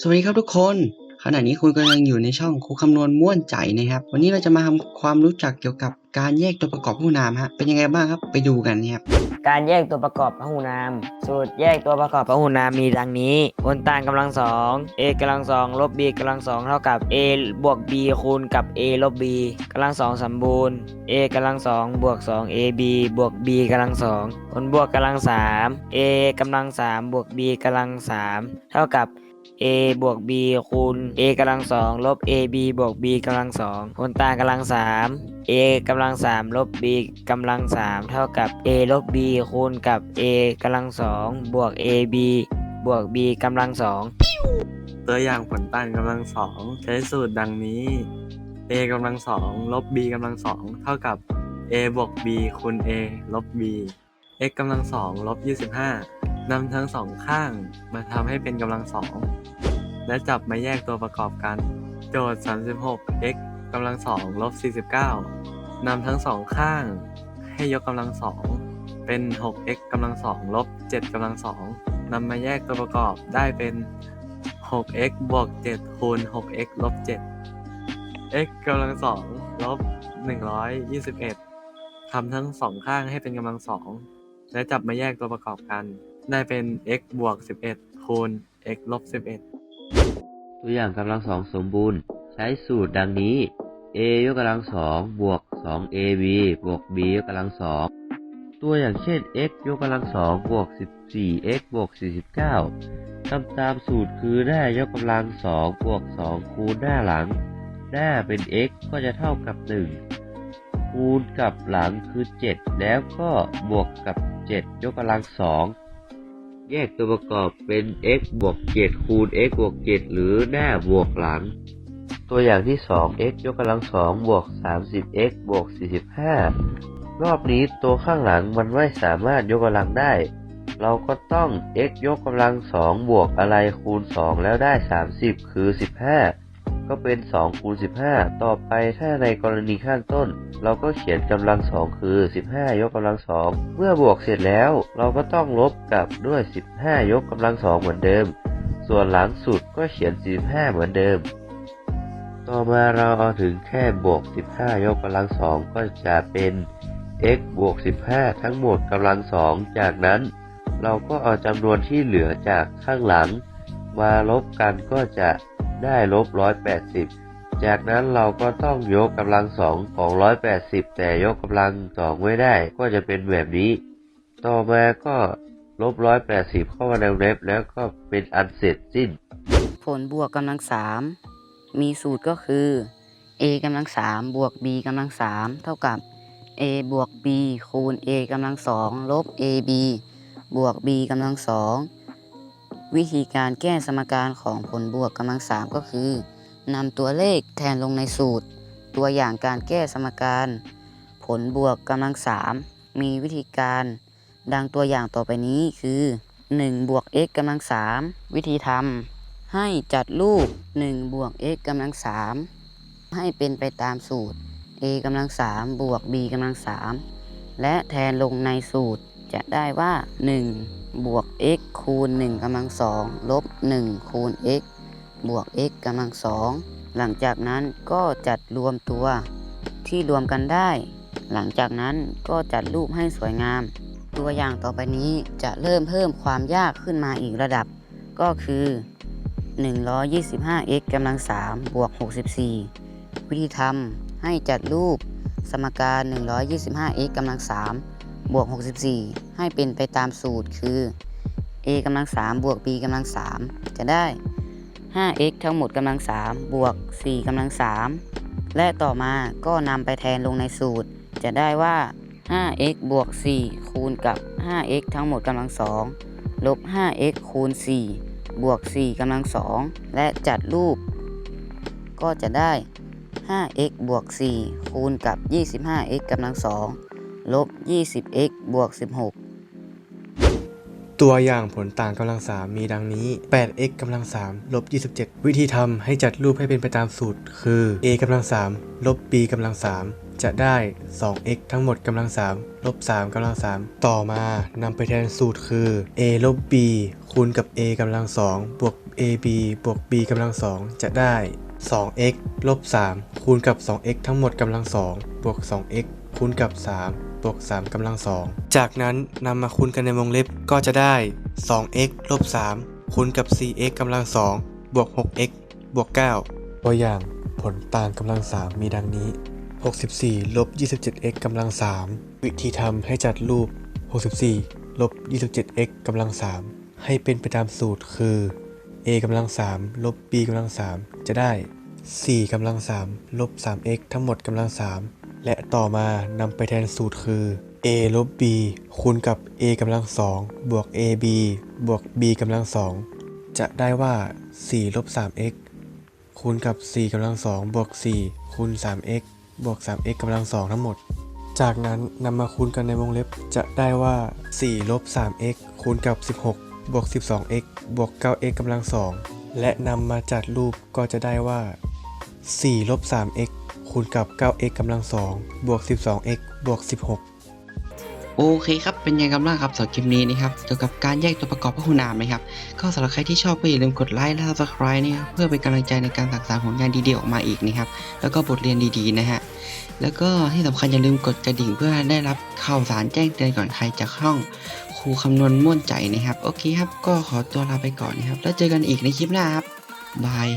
สวัสดีครับทุกคน ขณะนี้คุณกำลังอยู่ในช่องครูคำนวณม่วนใจนะครับ วันนี้เราจะมาทำความรู้จักเกี่ยวกับการแยกตัวประกอบผู้นามฮะเป็นยังไงบ้างครับไปดูกันนะครับการแยกตัวประกอบพหูนาม สูตรแยกตัวประกอบพหูนามมีดังนี้บนต่างกำลังสอง a กำลังสองลบ b กำลังสองเท่ากับ a บวก b คูณกับ a ลบ b กำลังสองสมบูรณ์ a กำลังสองบวกสอง ab บวก b กำลังสองผลบวกกำลังสาม a กำลังสามบวก b กำลังสามเท่ากับ a บวก b คูณ a กำลังสองลบ ab บวก b กำลังสองผลต่างกำลังสาม a กำลังสามลบ b กำลังสามเท่ากับ a ลบ b คูณกับ a กำลังสองบวก ab บวก b กำลังสองตัวอย่างผลต่างกำลังสองใช้สูตรดังนี้ a กำลังสองลบ b กำลังสองเท่ากับ a บวก b คูณ a ลบ b x กำลังสองลบ25 นำทั้งสองข้างมาทำให้เป็นกำลังสอง และจับมาแยกตัวประกอบกัน โจทย์ 36 x กำลังสองลบ49นำทั้งสองข้าง ให้ยกกำลังสองเป็น 6x กำลังสองลบ7กำลังสองนำมาแยกตัวประกอบได้เป็น 6x บวก7คูณ 6x ลบ7 x กำลังสองลบ121ทำทั้งสองข้างให้เป็นกำลังสองและจับมาแยกตัวประกอบกัน ได้เป็น x บวก 11 คูณ x ลบ 11 ตัวอย่างกำลังสองสมบูรณ์ ใช้สูตรดังนี้ a ยกกำลังสองบวก 2ab บวก b ยกกำลังสองตัวอย่างเช่น x ยกกำลังสองบวก 14x บวก 49ทำตามสูตรคือหน้ายกกำลังสองบวก 2 คูณหน้าหลัง หน้าเป็น x ก็จะเท่ากับ 1 คูณกับหลังคือ 7 แล้วก็บวกกับ 7 ยกกำลังสอง แยกตัวประกอบเป็น x บวก7คูณ x บวก7หรือหน้าบวกหลัง ตัวอย่างที่ 2 x ยกกำลังสองบวก 30x บวก 45 รอบนี้ตัวข้างหลังมันไม่สามารถยกกำลังได้ เราก็ต้อง x ยกกำลังสองบวกอะไรคูณ 2 แล้วได้ 30 คือ 15 ก็เป็น2คูณ15 ต่อไปถ้าในกรณีข้างต้น เราก็เขียนกำลังสองคือ 15 ยกกำลังสองเมื่อบวกเสร็จแล้ว เราก็ต้องลบกับด้วย 15 ยกกำลังสองเหมือนเดิม ส่วนหลังสุดก็เขียน 45 เหมือนเดิม ต่อมาเราเอาถึงแค่บวก 15 ยกกำลังสองก็จะเป็น x บวก 15 ทั้งหมดกำลังสองจากนั้น เราก็เอาจำนวนที่เหลือจากข้างหลัง มาลบกันก็จะ ได้ลบ180จากนั้นเราก็ต้องยกกำลังสองของ180แต่ยกกำลังสองไม่ได้ก็จะเป็นแบบนี้ ต่อมาก็ลบ180เข้ามาในเว็บแล้วก็เป็นอันเสร็จสิ้น ผลบวกกำลังสามมีสูตรก็คือ a กำลังสามบวก b กำลังสามเท่ากับ a บวก b คูณ a กำลังสองลบ ab บวก b กำลังสอง วิธีการแก้สมการของผลบวกกำลังสามก็คือนำตัวเลขแทนลงในสูตร ตัวอย่างการแก้สมการ ผลบวกกำลังสามมีวิธีการ ดังตัวอย่างต่อไปนี้คือ 1 บวก x กำลังสามวิธีทำให้จัดรูป 1 บวก x กำลังสามให้เป็นไปตามสูตร a กำลังสามบวก b กำลังสามและแทนลงในสูตรจะได้ว่า 1 บวก x คูณ1กำลังสองลบ 1 คูณ x บวก x กำลังสองหลังจากนั้นก็จัดรวมตัวที่รวมกันได้ หลังจากนั้นก็จัดรูปให้สวยงาม ตัวอย่างต่อไปนี้จะเริ่มเพิ่มความยากขึ้นมาอีกระดับ ก็คือ 125x กำลัง3บวก 64 วิธีทำให้จัดรูปสมการ 125x กำลัง3 บวก 64 ให้เป็นไปตามสูตรคือ a กำลัง3บวก b กำลัง3จะได้ 5x ทั้งหมดกำลัง3บวก 4กำลัง3และต่อมาก็นำไปแทนลงในสูตร จะได้ว่า 5x บวก 4 คูณกับ 5x ทั้งหมดกำลัง2ลบ 5x คูณ 4 บวก 4กำลัง2และจัดรูป ก็จะได้ 5x บวก 4 คูณกับ 25x กำลัง2 ลบ 20x บวก 16 ตัวอย่างผลต่างกำลังสามมีดังนี้ 8x กำลัง 3 ลบ 27 วิธีทำให้จัดรูปให้เป็นไปตามสูตร คือ a กำลัง 3 ลบ b กำลัง 3 จะได้ 2x ทั้งหมดกำลัง 3 ลบ 3กำลัง 3 ต่อมานำไปแทนสูตรคือ a ลบ b คูณกับ a กำลัง 2 บวก ab บวก b กำลังสองจะได้ 2x ลบ 3 คูณกับ 2x ทั้งหมดกำลังสองบวก 2x คูณกับ 3 บวก3กำลังสองจากนั้นนำมาคูณกันในวงเล็บก็จะได้ 2x ลบ3คูณกับ 4x กำลังสองบวก 6x บวก 9 ตัวอย่างผลต่างกำลัง3มีดังนี้ 64 ลบ 27x กำลัง3วิธีทำให้จัดรูป 64 ลบ 27x กำลัง3ให้เป็นไปตามสูตรคือ a กำลัง3ลบ b กำลัง3จะได้ 4กำลัง3ลบ 3x ทั้งหมดกำลัง3 และต่อมานำไปแทนสูตรคือ a ลบ b คูณกับ a กำลัง2บวก ab บวก b กำลัง2จะได้ว่า4ลบ 3x คูณกับ 4กำลัง2บวก 4 คูณ 3x บวก 3x กำลัง2ทั้งหมด จากนั้นนำมาคูณกันในวงเล็บจะได้ว่า4ลบ 3x คูณกับ 16 บวก 12x บวก 9x กำลัง2และนำมาจัดรูปก็จะได้ว่า4ลบ 3x คูณกับ 9x กำลัง2บวก 12x บวก 16 โอเคครับ เป็นยังไงกันบ้างครับสำหรับคลิปนี้นะครับเกี่ยวกับการแยกตัวประกอบพหูนามนะครับ ก็สำหรับใครที่ชอบก็อย่าลืมกดไลค์และ subscribe นะครับเพื่อเป็นกำลังใจในการสั่งสรรผลงานดีๆออกมาอีกนะครับ แล้วก็บทเรียนดีๆนะฮะ แล้วก็ที่สำคัญอย่าลืมกดกระดิ่งเพื่อได้รับข่าวสารแจ้งเตือนก่อนใครจากช่องครูคำนวณม่วนใจนะครับ โอเคครับ ก็ขอตัวลาไปก่อนนะครับ แล้วเจอกันอีกในคลิปหน้าครับบาย